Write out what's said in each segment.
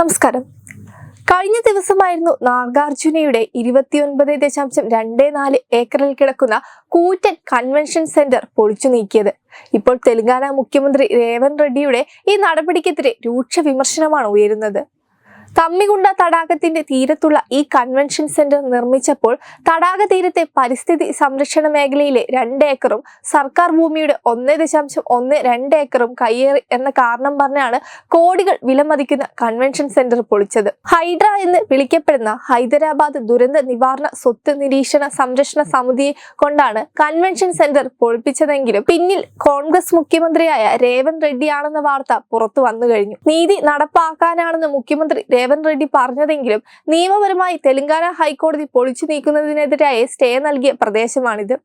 നമസ്കാരം. കഴിഞ്ഞ ദിവസമായിരുന്നു നാഗാർജുനയുടെ ഇരുപത്തിയൊൻപത് ദശാംശം രണ്ട് നാല് ഏക്കറിൽ കിടക്കുന്ന കൂറ്റൻ കൺവെൻഷൻ സെന്റർ പൊളിച്ചു നീക്കിയത്. ഇപ്പോൾ തെലങ്കാന മുഖ്യമന്ത്രി രേവൻ റെഡ്ഡിയുടെ ഈ നടപടിക്കെതിരെ രൂക്ഷ വിമർശനമാണ് ഉയരുന്നത്. തമ്മികുണ്ട തടാകത്തിന്റെ തീരത്തുള്ള ഈ കൺവെൻഷൻ സെന്റർ നിർമ്മിച്ചപ്പോൾ തടാക തീരത്തെ പരിസ്ഥിതി സംരക്ഷണ മേഖലയിലെ രണ്ട് ഏക്കറും സർക്കാർ ഭൂമിയുടെ ഒന്ന് ദശാംശം ഒന്ന് രണ്ട് ഏക്കറും കയ്യേറി എന്ന കാരണം പറഞ്ഞാണ് കോടികൾ വിലമതിക്കുന്ന കൺവെൻഷൻ സെന്റർ പൊളിച്ചത്. ഹൈഡ്ര എന്ന് വിളിക്കപ്പെടുന്ന ഹൈദരാബാദ് ദുരന്ത നിവാരണ സ്വത്ത് നിരീക്ഷണ സംരക്ഷണ സമിതിയെ കൊണ്ടാണ് കൺവെൻഷൻ സെന്റർ പൊളിപ്പിച്ചതെങ്കിലും പിന്നിൽ കോൺഗ്രസ് മുഖ്യമന്ത്രിയായ രേവന്ത് റെഡ്ഡിയാണെന്ന വാർത്ത പുറത്തു വന്നു കഴിഞ്ഞു. നീതി നടപ്പാക്കാനാണെന്ന് മുഖ്യമന്ത്രി രേവന്ത് റെഡ്ഡി പറഞ്ഞതെങ്കിലും നിയമപരമായി തെലങ്കാന ഹൈക്കോടതി പൊളിച്ചു നീക്കുന്നതിനെതിരായ സ്റ്റേ നൽകിയ പ്രദേശമാണിത്.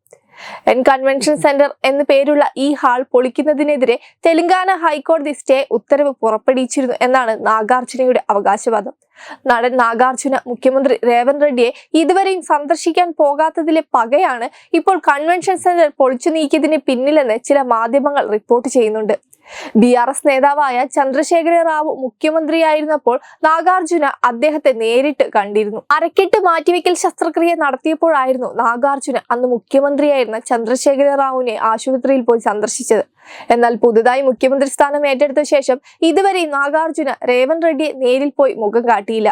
എൻ കൺവെൻഷൻ സെന്റർ എന്ന് പേരുള്ള ഈ ഹാൾ പൊളിക്കുന്നതിനെതിരെ തെലങ്കാന ഹൈക്കോടതി സ്റ്റേ ഉത്തരവ് പുറപ്പെടുവിച്ചിരുന്നു എന്നാണ് നാഗാർജുനയുടെ അവകാശവാദം. നടൻ നാഗാർജുന മുഖ്യമന്ത്രി രേവൻ റെഡ്ഡിയെ ഇതുവരെയും സന്ദർശിക്കാൻ പോകാത്തതിലെ പകയാണ് ഇപ്പോൾ കൺവെൻഷൻ സെന്റർ പൊളിച്ചു നീക്കിയതിന് പിന്നിലെന്ന് ചില മാധ്യമങ്ങൾ റിപ്പോർട്ട് ചെയ്യുന്നുണ്ട്. ബി ആർ എസ് നേതാവായ ചന്ദ്രശേഖര റാവു മുഖ്യമന്ത്രിയായിരുന്നപ്പോൾ നാഗാർജുന അദ്ദേഹത്തെ നേരിട്ട് കണ്ടിരുന്നു. അരക്കെട്ട് മാറ്റിവെക്കൽ ശസ്ത്രക്രിയ നടത്തിയപ്പോഴായിരുന്നു നാഗാർജുന അന്ന് മുഖ്യമന്ത്രിയായിരുന്ന ചന്ദ്രശേഖര റാവുവിനെ ആശുപത്രിയിൽ പോയി സന്ദർശിച്ചത്. എന്നാൽ പുതുതായി മുഖ്യമന്ത്രി സ്ഥാനം ഏറ്റെടുത്ത ശേഷം ഇതുവരെ നാഗാർജുന രേവൻ റെഡ്ഡിയെ നേരിൽ പോയി മുഖം കാട്ടിയില്ല.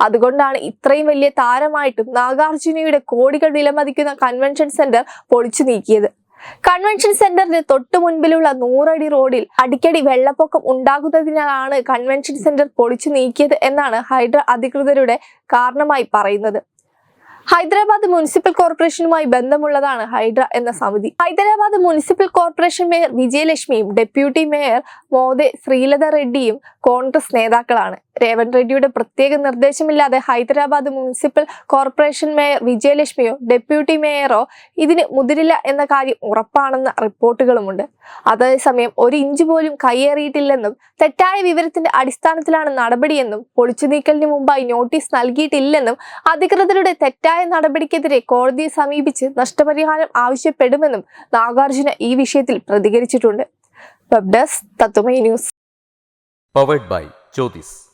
അതുകൊണ്ടാണ് ഇത്രയും വലിയ താരമായിട്ടും നാഗാർജുനയുടെ കോടികൾ വിലമതിക്കുന്ന കൺവെൻഷൻ സെന്റർ പൊളിച്ചു നീക്കിയത്. കൺവെൻഷൻ സെന്ററിന് തൊട്ടു മുൻപിലുള്ള നൂറടി റോഡിൽ അടിക്കടി വെള്ളപ്പൊക്കം ഉണ്ടാകുന്നതിനാലാണ് കൺവെൻഷൻ സെന്റർ പൊളിച്ചു നീക്കിയത് എന്നാണ് ഹൈഡ്ര അധികൃതരുടെ കാരണമായി പറയുന്നത്. ഹൈദരാബാദ് മുനിസിപ്പൽ കോർപ്പറേഷനുമായി ബന്ധമുള്ളതാണ് ഹൈഡ്ര എന്ന സമിതി. ഹൈദരാബാദ് മുനിസിപ്പൽ കോർപ്പറേഷൻ മേയർ വിജയലക്ഷ്മിയും ഡെപ്യൂട്ടി മേയർ മോദെ ശ്രീലത റെഡ്ഡിയും കോൺഗ്രസ് നേതാക്കളാണ്. രേവന്ത് റെഡ്ഡിയുടെ പ്രത്യേക നിർദ്ദേശമില്ലാതെ ഹൈദരാബാദ് മുനിസിപ്പൽ കോർപ്പറേഷൻ മേയർ വിജയലക്ഷ്മിയോ ഡെപ്യൂട്ടി മേയറോ ഇതിന് മുതിരില്ല എന്ന കാര്യം ഉറപ്പാണെന്ന റിപ്പോർട്ടുകളുമുണ്ട്. അതേസമയം ഒരു ഇഞ്ച് പോലും കയ്യേറിയിട്ടില്ലെന്നും തെറ്റായ വിവരത്തിന്റെ അടിസ്ഥാനത്തിലാണ് നടപടിയെന്നും പൊളിച്ചു നീക്കലിന് മുമ്പായി നോട്ടീസ് നൽകിയിട്ടില്ലെന്നും അധികൃതരുടെ തെറ്റായ നടപടിക്കെതിരെ കോടതിയെ സമീപിച്ച് നഷ്ടപരിഹാരം ആവശ്യപ്പെടുമെന്നും നാഗാർജുന ഈ വിഷയത്തിൽ പ്രതികരിച്ചിട്ടുണ്ട്. Web desk news. Powered by Jyothis